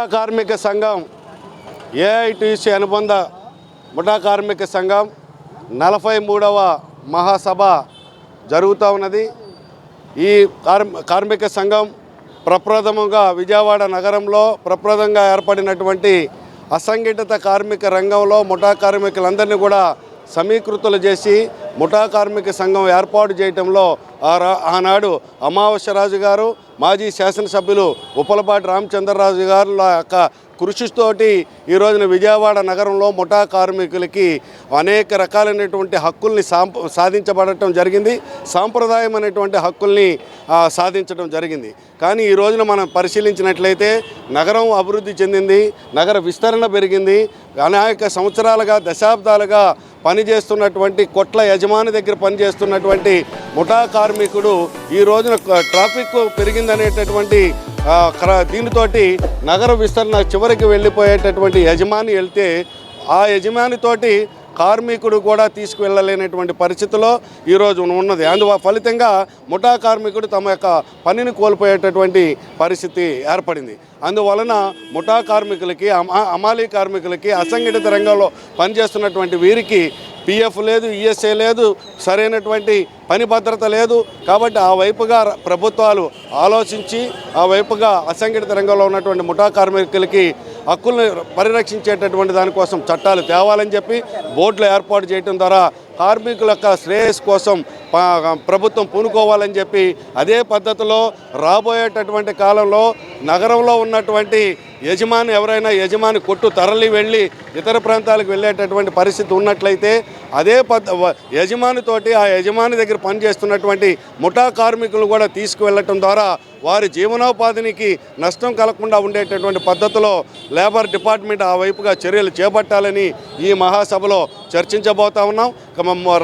ముఠా కార్మిక సంఘం ఏఐటీసీ అనుబంధ ముఠా కార్మిక సంఘం నలభై మూడవ మహాసభ జరుగుతూ ఉన్నది. ఈ కార్మిక సంఘం ప్రప్రథమంగా విజయవాడ నగరంలో ప్రప్రథంగా ఏర్పడినటువంటి అసంఘటిత కార్మిక రంగంలో ముఠా కార్మికులందరినీ కూడా సమీకృతులు చేసి ముఠా కార్మిక సంఘం ఏర్పాటు చేయటంలో ఆ రా- ఆనాడు అమావాస్యరాజు గారు మాజీ శాసనసభ్యులు ఉప్పలపాటి రామచంద్రరాజు గారు యొక్క కృషితోటి ఈ రోజున విజయవాడ నగరంలో ముఠా కార్మికులకి అనేక రకాలైనటువంటి హక్కుల్ని సాధించబడటం జరిగింది. సాంప్రదాయమైనటువంటి హక్కుల్ని సాధించడం జరిగింది. కానీ ఈ రోజున మనం పరిశీలించినట్లయితే నగరం అభివృద్ధి చెందింది నగర విస్తరణ పెరిగింది. అనేక సంవత్సరాలుగా దశాబ్దాలుగా పనిచేస్తున్నటువంటి కొట్ల యజమాని దగ్గర పనిచేస్తున్నటువంటి ముఠా కార్మికుడు ఈ రోజున ట్రాఫిక్ పెరిగిందనేటటువంటి దీనితోటి నగర విస్తరణ చివరికి వెళ్ళిపోయేటటువంటి యజమాని వెళ్తే ఆ యజమానితోటి కార్మికుడు కూడా తీసుకువెళ్ళలేనటువంటి పరిస్థితిలో ఈరోజు ఉన్నది. అందు ఫలితంగా ముఠా కార్మికుడు తమ యొక్క పనిని కోల్పోయేటటువంటి పరిస్థితి ఏర్పడింది. అందువలన ముఠా కార్మికులకి అమాలీ కార్మికులకి అసంఘటిత రంగంలో పనిచేస్తున్నటువంటి వీరికి పిఎఫ్ లేదు ఈఎస్ఏ లేదు సరైనటువంటి పని భద్రత లేదు. కాబట్టి ఆ వైపుగా ప్రభుత్వాలు ఆలోచించి ఆ వైపుగా అసంఘటిత రంగంలో ఉన్నటువంటి ముఠా కార్మికులకి హక్కుల్ని పరిరక్షించేటటువంటి దానికోసం చట్టాలు తేవాలని చెప్పి బోర్డులు ఏర్పాటు చేయడం ద్వారా కార్మికుల యొక్క శ్రేయస్ కోసం ప్రభుత్వం పూనుకోవాలని చెప్పి అదే పద్ధతిలో రాబోయేటటువంటి కాలంలో నగరంలో ఉన్నటువంటి యజమాని ఎవరైనా యజమాని కొట్టు తరలి వెళ్ళి ఇతర ప్రాంతాలకు వెళ్ళేటటువంటి పరిస్థితి ఉన్నట్లయితే అదే పద్ యజమానితోటి ఆ యజమాని దగ్గర పనిచేస్తున్నటువంటి ముఠా కార్మికులు కూడా తీసుకువెళ్ళటం ద్వారా వారి జీవనోపాధినికి నష్టం కలగకుండా ఉండేటటువంటి పద్ధతిలో లేబర్ డిపార్ట్మెంట్ ఆ వైపుగా చర్యలు చేపట్టాలని ఈ మహాసభలో చర్చించబోతా ఉన్నాం.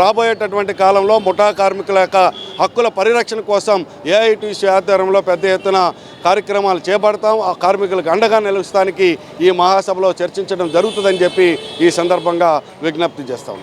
రాబోయేటటువంటి కాలంలో ముఠా కార్మికుల యొక్క హక్కుల పరిరక్షణ కోసం ఏఐటీసీ ఆధ్వర్యంలో పెద్ద ఎత్తున కార్యక్రమాలు చేపడతాం. ఆ కార్మికులకు అండగా నిలుస్తానికి ఈ మహాసభలో చర్చించడం జరుగుతుందని చెప్పి ఈ సందర్భంగా విజ్ఞప్తి చేస్తాం